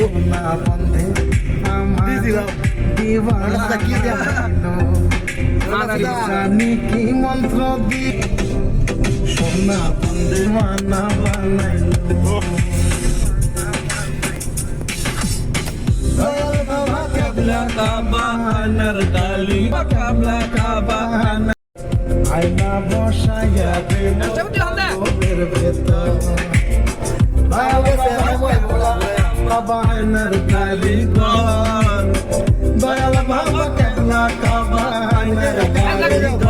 সোনা বন্ধে আমার দিওয়ানা জানি কি মন্ত্র দি সোনা বন্ধে মানা বানাইলো আয়না বসাইয়া দেন ভেতর বাবানের কারিগর দয়াল বাবা কেবলা কাবানের কারিগর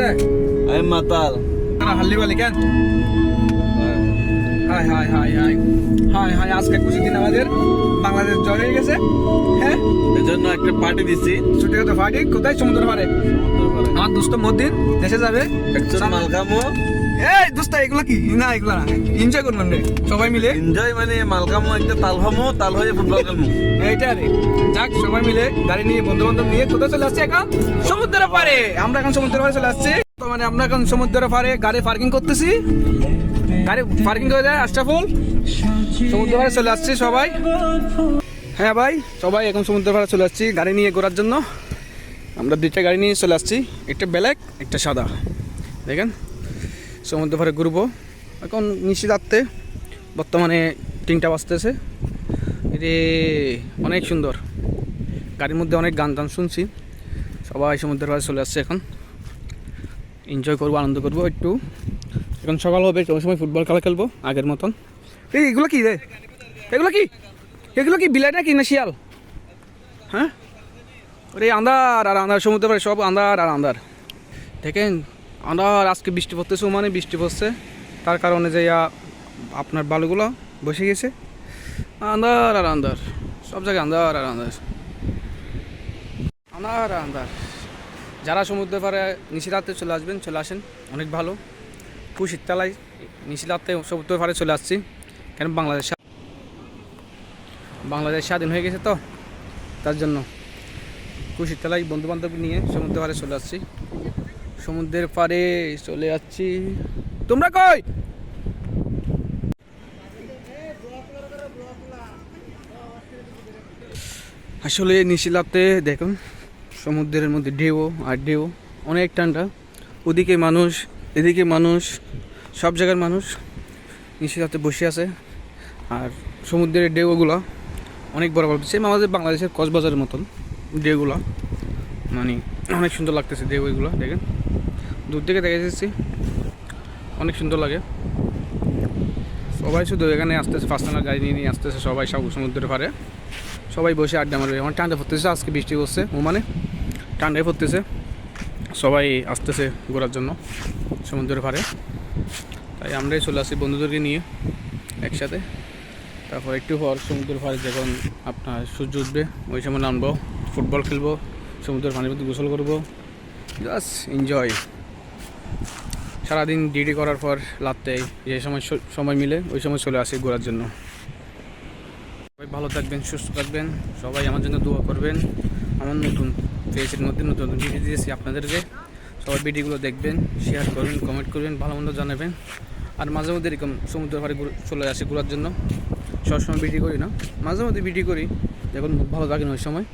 দে। আমি মাতাল। হাল্লি বালি কেন? Hi hi hi hi hi hi আজকে খুশি দিন আমাদের। বাংলাদেশ জয় হয়ে গেছে। হ্যাঁ? এজন্য জন্য একটা পার্টি দিচ্ছি ছুটি হতে পার্টি কোথায়? সমুদ্র পারে আমার দোস্ত মদ্দিন দেশে যাবে। একজন এই দোস্ত এগুলো কি? না এগুলো না। এনজয় করবেন রে সবাই মিলে। এনজয় মানে মাল খামো একটা তাল খামো তাল হয়ে ফুটবল খেলব। এইটা রে। যাক সবাই মিলে গাড়ি নিয়ে বন্ধু বান্ধব নিয়ে কোথায় চলে আসছে এখন? সমুদ্রের পারে আমরা এখন সমুদ্রের পারে চলে আসছি। তো মানে আমরা এখন সমুদ্রের পারে গাড়ি পার্কিং করতেছি। গাড়ি পার্কিং করে দেয় আশরাফুল সমুদ্র পাড়ে চলে আসছি সবাই। হ্যাঁ ভাই সবাই এখন সমুদ্র পাড়ে চলে আসছি গাড়ি নিয়ে ঘোরার জন্য। আমরা দুইটা গাড়ি নিয়ে চলে আসছি। একটা ব্ল্যাক একটা সাদা। দেখেন সমুদ্র পাড়ে ঘুরবো। এখন নিশিরাত্রে বর্তমানে তিনটা বাজতেছে। রে অনেক সুন্দর। গাড়ির মধ্যে অনেক গান টান শুনছি। সবাই সমুদ্রের পাড়ে চলে আসছে এখন। এনজয় করব, আনন্দ করব একটু। এখন সকাল হবে ওই সময় ফুটবল খেলা খেলব, আগের মতন। এই, এগুলো কি রে? এগুলো কি? এগুলো কি? বিলাই নাকি না শিয়াল? হ্যাঁ? ওরে আন্ধার আর আন্ধার, সমুদ্র পাড়ে সব আন্ধার আর আন্ধার। দেখেন, আন্ধার, আজকে বৃষ্টি পড়তেছে মানে বৃষ্টি পড়ছে। তার কারণে যে আপনার বালুগুলো বসে গেছে। আন্ধার আর আন্ধার, সব জায়গায় আন্ধার আর আন্ধার। আন্ধার আর আন্ধার। যারা সমুদ্রে পারে নিশিরাতে চলে আসবেন, চলে আসেন, অনেক ভালো। খুব শীতকালায় নিশিরাতে সমুদ্র পারে চলে আসছি। কেন বাংলাদেশ বাংলাদেশ স্বাধীন হয়ে গেছে তো, তার জন্য। খুব শীতকালায় বন্ধু বান্ধব নিয়ে সমুদ্র পারে চলে আসছি। সমুদ্রের পারে চলে যাচ্ছি তোমরা কই? আসলে নিশিলাতে দেখুন, সমুদ্রের মধ্যে ঢেউ আর ঢেউ, অনেক ঠান্ডা। ওদিকে মানুষ, এদিকে মানুষ, সব জায়গার মানুষ নিশিলাতে বসে আছে। আর সমুদ্রের ঢেউগুলো অনেক বড় বড় সেম আমাদের বাংলাদেশের কক্সবাজারের মতন। ঢেউগুলো মানে অনেক সুন্দর লাগতেছে ঢেউ এগুলো দেখেন। দূর থেকে দেখে এসেছি। অনেক সুন্দর লাগে। সবাই শুধু এখানে আসতেছে ফার্স্ট গাড়ি নিয়ে নিয়ে আসতেছে সবাই সব সমুদ্রের পারে সবাই বসে আড্ডা মারবে। আমার ঠান্ডা পড়তেছে, আজকে বৃষ্টি পড়ছে মানে ঠান্ডায় পড়তেছে। সবাই আসতেছে ঘোরার জন্য সমুদ্রের পাড়ে। তাই আমরাই চলে আসি বন্ধুদেরকে নিয়ে একসাথে। তারপর একটু পর সমুদ্রের পাড়ে যখন আপনার সূর্য উঠবে, ওই সময় নামবো। ফুটবল খেলব, সমুদ্রের পানির মধ্যে গোসল করব জাস্ট এনজয় সারাদিন ডিউটি করার পর লাভতে যে সময় সময় মিলে, ওই সময় চলে আসি ঘোরার জন্য। সবাই ভালো থাকবেন, সুস্থ থাকবেন, সবাই আমার জন্য দোয়া করবেন। আমার নতুন পেজের মধ্যে নতুন নতুন ভিডিও দিয়েছি আপনাদেরকে। সবাই ভিডিওগুলো দেখবেন শেয়ার করবেন কমেন্ট করবেন, ভালো মন্দ জানাবেন। আর মাঝে মধ্যে এরকম সমুদ্র পাড়ে চলে আসি ঘোরার জন্য। সবসময় ভিডিও করি না, মাঝে মধ্যে ভিডিও করি, যখন ভালো থাকে না ওই সময়।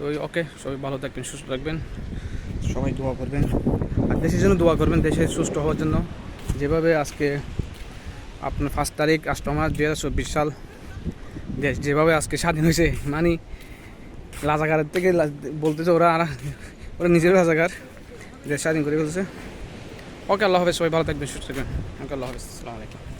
তো ওকে সবাই ভালো থাকবেন সুস্থ থাকবেন। সবাই দোয়া করবেন। আর দেশের জন্য দোয়া করবেন দেশে সুস্থ হওয়ার জন্য। যেভাবে আজকে আপনার পাঁচ তারিখ আষ্ট মাস দুই হাজার চব্বিশ সাল দেশ যেভাবে আজকে স্বাধীন হয়েছে মানে রাজাকারের থেকে বলতেছে ওরা আর ওরা নিজের রাজাকার দেশ স্বাধীন করে ফেলছে। ওকে আল্লাহ হাফেজ সবাই ভালো থাকবেন সুস্থ থাকবেন। ওকে আল্লাহ হাফেজ আসসালামু আলাইকুম।